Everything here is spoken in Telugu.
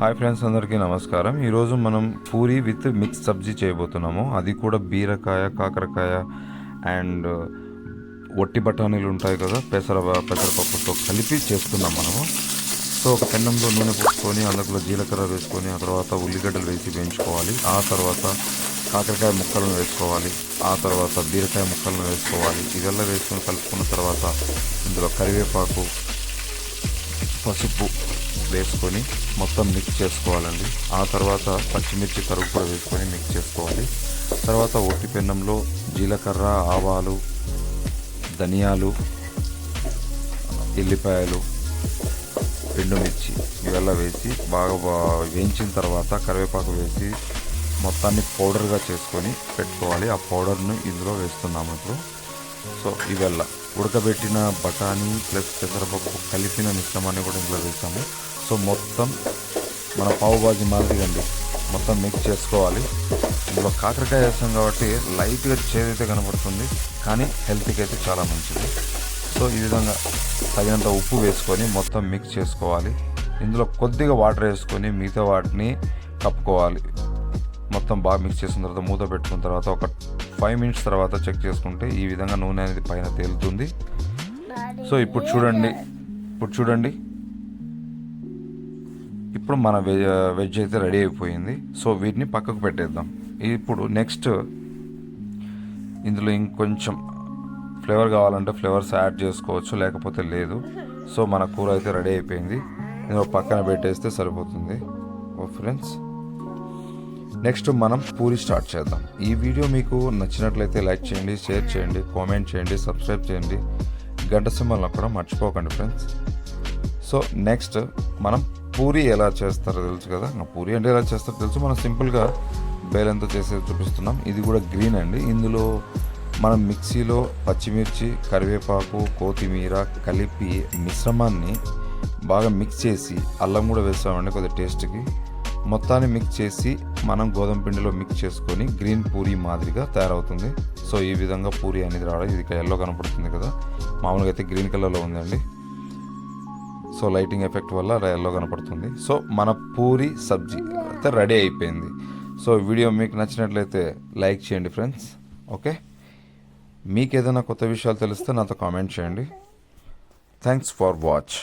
హాయ్ ఫ్రెండ్స్ అందరికీ నమస్కారం. ఈరోజు మనం పూరి విత్ మిక్స్ సబ్జీ చేయబోతున్నాము. అది కూడా బీరకాయ కాకరకాయ అండ్ ఒట్టి బఠానీలు ఉంటాయి కదా పెసర పెసరపప్పుతో కలిపి చేస్తున్నాం మనము. సో ఒక పెన్నంలో నూనె పోసుకొని అందులో జీలకర్ర వేసుకొని ఆ తర్వాత ఉల్లిగడ్డలు వేసి వేయించుకోవాలి. ఆ తర్వాత కాకరకాయ ముక్కలను వేసుకోవాలి. ఆ తర్వాత బీరకాయ ముక్కలను వేసుకోవాలి. ఇవెల్లా వేసుకొని కలుపుకున్న తర్వాత ఇందులో కరివేపాకు పసుపు వేసుకొని మొత్తం మిక్స్ చేసుకోవాలండి. ఆ తర్వాత పచ్చిమిర్చి కరుగు కూడా వేసుకొని మిక్స్ చేసుకోవాలి. తర్వాత ఒట్టి పెన్నంలో జీలకర్ర ఆవాలు ధనియాలు ఎల్లిపాయలు ఎండుమిర్చి ఇవెల్లా వేసి బాగా బా- వేయించిన తర్వాత కరివేపాకు వేసి మొత్తాన్ని పౌడర్గా చేసుకొని పెట్టుకోవాలి. ఆ పౌడర్ను ఇందులో వేస్తున్నాము ఇప్పుడు. సో ఇవెల్ల. ఉడకబెట్టిన బఠానీ ప్లస్ పెసరపప్పు కలిపిన మిశ్రమాన్ని కూడా ఇందులో వేసాము. సో మొత్తం మన పావు బాజీ మాదిరిగండి మొత్తం మిక్స్ చేసుకోవాలి. ఇందులో కాకరకాయ వేస్తాం కాబట్టి లైట్గా చేదైతే కనబడుతుంది కానీ హెల్త్కి అయితే చాలా మంచిది. సో ఈ విధంగా తగినంత ఉప్పు వేసుకొని మొత్తం మిక్స్ చేసుకోవాలి. ఇందులో కొద్దిగా వాటర్ వేసుకొని మిగతా వాటిని కప్పుకోవాలి. మొత్తం బాగా మిక్స్ చేసిన తర్వాత మూత పెట్టుకున్న తర్వాత ఒక ఫైవ్ మినిట్స్ తర్వాత చెక్ చేసుకుంటే ఈ విధంగా నూనె అనేది పైన తేలుతుంది. సో ఇప్పుడు చూడండి. ఇప్పుడు చూడండి. ఇప్పుడు మన వెజ్ వెజ్ అయితే రెడీ అయిపోయింది. సో వీటిని పక్కకు పెట్టేద్దాం. ఇప్పుడు నెక్స్ట్ ఇందులో ఇంకొంచెం ఫ్లేవర్ కావాలంటే ఫ్లేవర్స్ యాడ్ చేసుకోవచ్చు లేకపోతే లేదు. సో మన కూర అయితే రెడీ అయిపోయింది. ఇందులో పక్కన పెట్టేస్తే సరిపోతుంది. ఓ ఫ్రెండ్స్ నెక్స్ట్ మనం పూరి స్టార్ట్ చేద్దాం. ఈ వీడియో మీకు నచ్చినట్లయితే లైక్ చేయండి షేర్ చేయండి కామెంట్ చేయండి సబ్స్క్రైబ్ చేయండి. గంట సింబల్ కూడా మర్చిపోకండి ఫ్రెండ్స్. సో నెక్స్ట్ మనం పూరి ఎలా చేస్తారో తెలుసు కదా? పూరి అంటే ఎలా చేస్తారో తెలుసు. మనం సింపుల్గా బేలంతో చేసేది చూపిస్తున్నాం. ఇది కూడా గ్రీన్ అండి. ఇందులో మనం మిక్సీలో పచ్చిమిర్చి కరివేపాకు కొత్తిమీర కలిపి మిశ్రమాన్ని బాగా మిక్స్ చేసి అల్లం కూడా వేస్తామండి కొద్దిగా టేస్ట్కి. మొత్తాన్ని మిక్స్ చేసి మనం గోధుమ పిండిలో మిక్స్ చేసుకొని గ్రీన్ పూరి మాదిరిగా తయారవుతుంది. సో ఈ విధంగా పూరి అనేది రావడం ఇది ఎల్లో కనపడుతుంది కదా. మామూలుగా అయితే గ్రీన్ కలర్లో ఉందండి. సో లైటింగ్ ఎఫెక్ట్ వల్ల ఎల్లో కనపడుతుంది. సో మన పూరి సబ్జీ అయితే రెడీ అయిపోయింది. సో వీడియో మీకు నచ్చినట్లయితే లైక్ చేయండి ఫ్రెండ్స్ ఓకే మీకు ఏదైనా కొత్త విషయాలు తెలిస్తే నాతో కామెంట్ చేయండి. Thanks for watch